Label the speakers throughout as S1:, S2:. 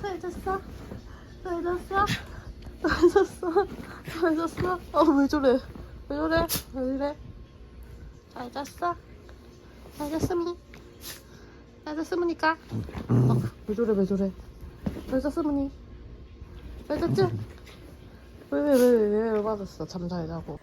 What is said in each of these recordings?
S1: 잘 잤어? 잘 잤어? 잘 잤어? 잘 잤어? 아, 왜 저래? 왜 저래? 왜 이래? 잘 잤어? 잘 잤으니? 잘 잤으니까? 어, 왜 저래, 왜 저래? 잘 잤으니? 잘 잤지? 왜, 왜, 왜, 왜, 왜 맞았어? 잠잘 자고.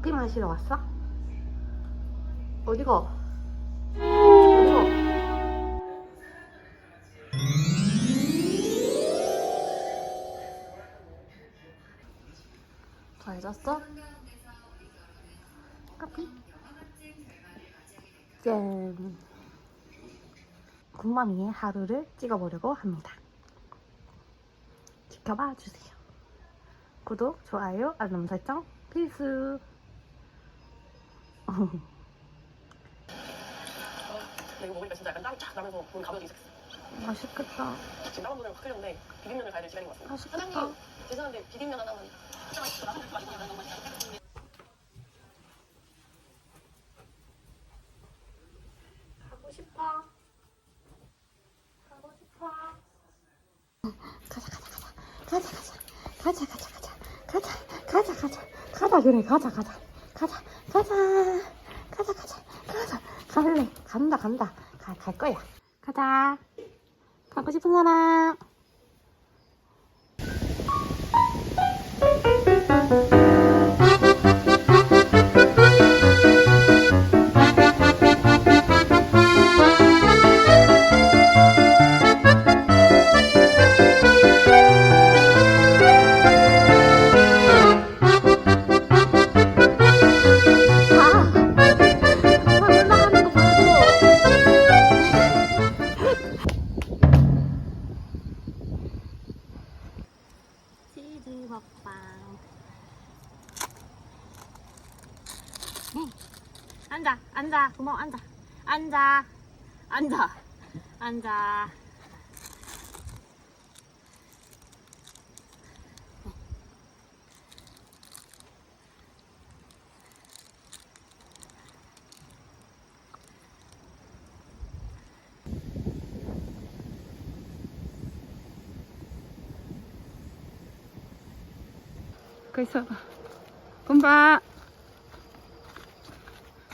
S1: 커피 마시러 왔어? 어디가? 잘 잤어? 커피? 짠! 군맘이의 하루를 찍어보려고 합니다. 지켜봐 주세요. 구독, 좋아요, 알람 설정 필수!
S2: 근데 이거 먹으니까 진짜 약간 땀이 쫙 나면서 몸 가벼워지기 시작했어.
S1: 맛있겠다.
S2: 지금 땀 한번을 확 흘렸는데 비빔면을 가야 될 시간인 것 같습니다.
S1: 맛있겠다.
S2: 사장님, 죄송한데 비빔면 하나만. 진짜 맛있어.
S1: 가고 싶어. 가고 싶어. 가자 가자 가자 가자 가자 가자 가자 가자 가자 가자 가자 그래 가자 가자 가자 가자 가자 가자 가자 갈래 간다 간다. 가, 갈 거야. 가자. 가고 싶은 사람 앉아, 고마워, 앉아, 앉아, 앉아, 앉아.
S3: 거기서 금바.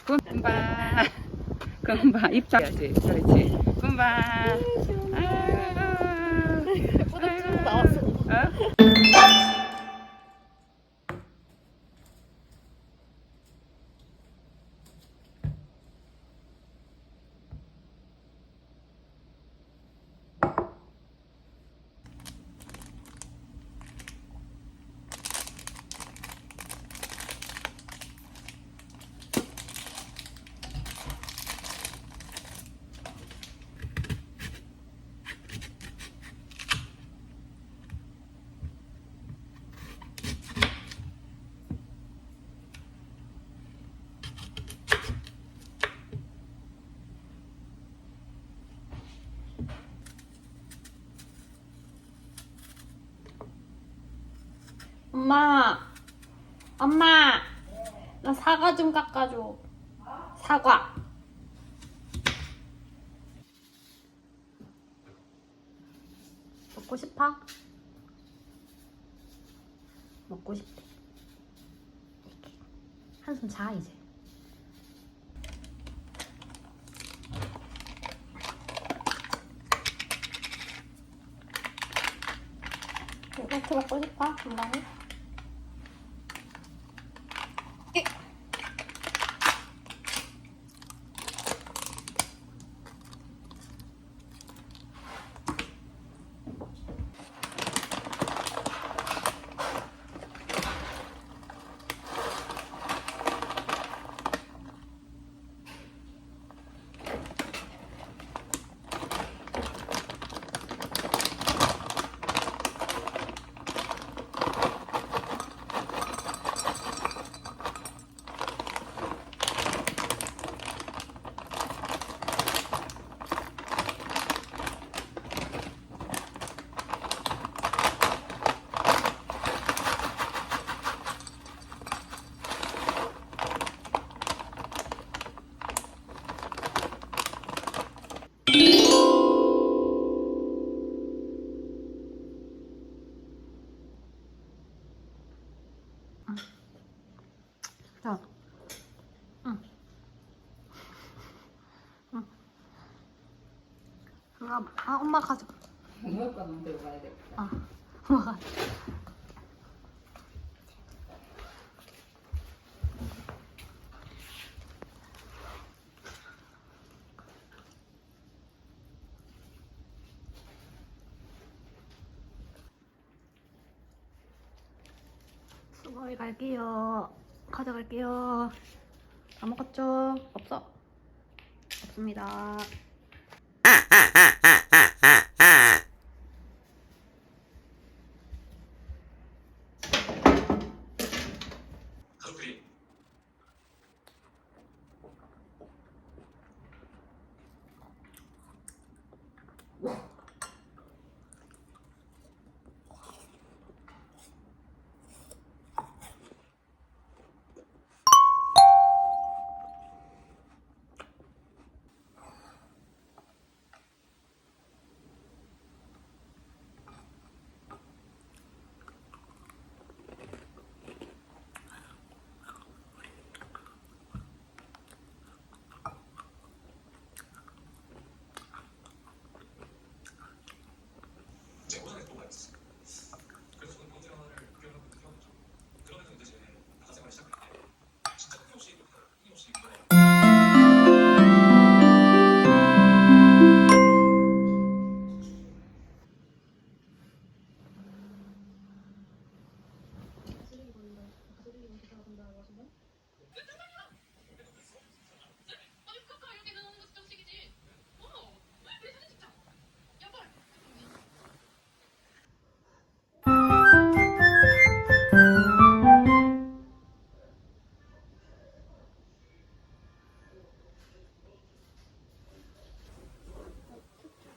S3: 금바 금바 입장해야지 그렇지. 금바
S1: 뿌듯 나왔어.
S3: 어?
S1: 엄마, 엄마, 나 사과 좀 깎아줘. 사과. 먹고 싶어? 먹고 싶대. 이렇게. 한숨 자 이제. 이렇게 먹고 싶어? 엄마는? 아, 아 엄마 가져.
S3: 거 만들어 가야 돼.
S1: 아, 엄마 가져. 수고해 갈게요. 가져갈게요. 다 먹었죠? 없어? 없습니다.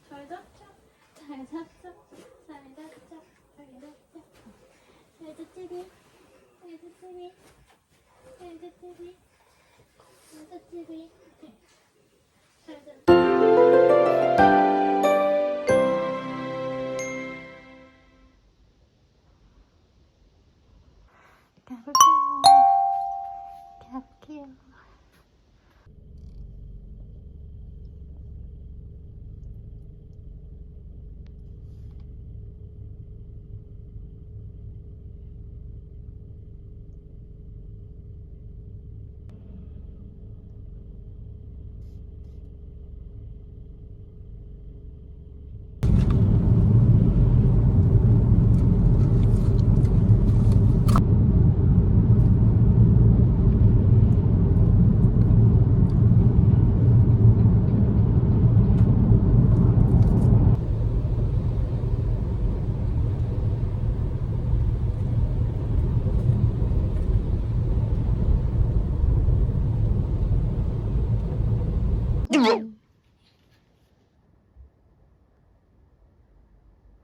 S4: 잘 잤죠? 잘 잤죠? 잘 잤죠? 잘 잤죠? 잘 잤지? 잘 잤지? 잘 잤지? 잘 잤지? 잘 잤지?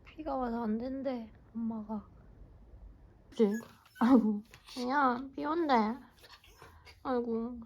S1: 비가 와서 안 된대, 엄마가. 그치? 아이고, 야, 비 온대. 아이고.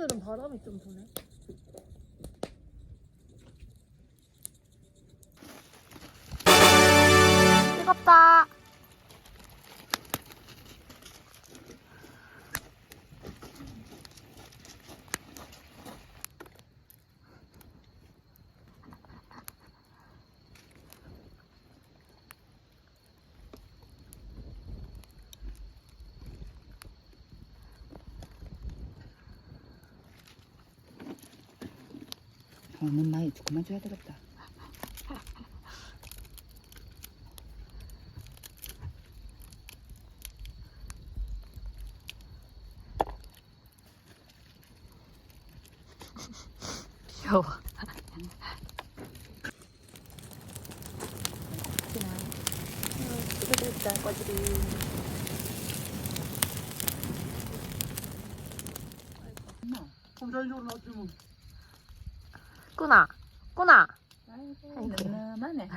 S1: 오늘은 바람이 좀 부네.
S3: 어, 넌 많이 그만 줘야 되겠다.
S1: 귀여워.
S3: 뜯어졌다, 꺼지리.
S1: 꾸나, 꾸나.
S3: 아이고, 늠름하네.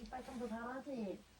S4: 이빨 좀더 달아지.